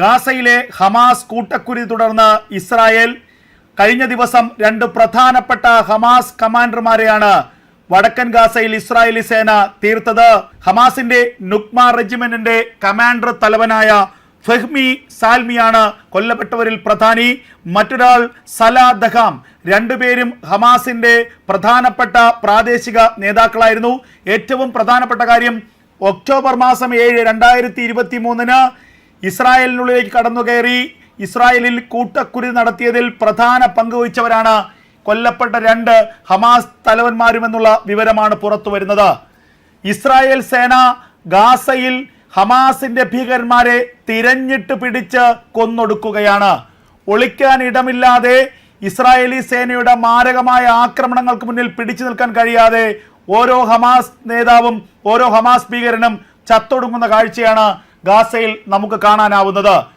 ഗാസയിലെ ഹമാസ് കൂട്ടക്കുരി തുടർന്ന് ഇസ്രായേൽ കഴിഞ്ഞ ദിവസം രണ്ട് പ്രധാനപ്പെട്ട ഹമാസ് കമാൻഡർമാരെയാണ് വടക്കൻ ഗാസയിൽ ഇസ്രായേലി സേന തീർത്തത്. ഹമാസിന്റെ നുക്മ റെജിമെന്റിന്റെ കമാൻഡർ തലവനായ ഫെഹ്മി സാൽമിയാണ് കൊല്ലപ്പെട്ടവരിൽ പ്രധാനി. മറ്റൊരാൾ സലാ ദഹാം. രണ്ടുപേരും ഹമാസിന്റെ പ്രധാനപ്പെട്ട പ്രാദേശിക നേതാക്കളായിരുന്നു. ഏറ്റവും പ്രധാനപ്പെട്ട കാര്യം ഒക്ടോബർ മാസം ഏഴ് രണ്ടായിരത്തി ഇരുപത്തി മൂന്നിന് ഇസ്രായേലിനുള്ളിലേക്ക് കടന്നുകയറി ഇസ്രായേലിൽ കൂട്ടക്കുരി നടത്തിയതിൽ പ്രധാന പങ്ക് വഹിച്ചവരാണ് കൊല്ലപ്പെട്ട രണ്ട് ഹമാസ് തലവന്മാരുമെന്നുള്ള വിവരമാണ് പുറത്തു വരുന്നത്. ഇസ്രായേൽ സേന ഗാസയിൽ ഹമാസിന്റെ ഭീകരന്മാരെ തിരഞ്ഞിട്ട് പിടിച്ച് കൊന്നൊടുക്കുകയാണ്. ഒളിക്കാൻ ഇടമില്ലാതെ ഇസ്രായേലി സേനയുടെ മാരകമായ ആക്രമണങ്ങൾക്ക് മുന്നിൽ പിടിച്ചു നിൽക്കാൻ കഴിയാതെ ഓരോ ഹമാസ് നേതാവും ഓരോ ഹമാസ് ഭീകരനും ചത്തൊടുങ്ങുന്ന കാഴ്ചയാണ് ഗാസയിൽ നമുക്ക് കാണാനാവുന്നത്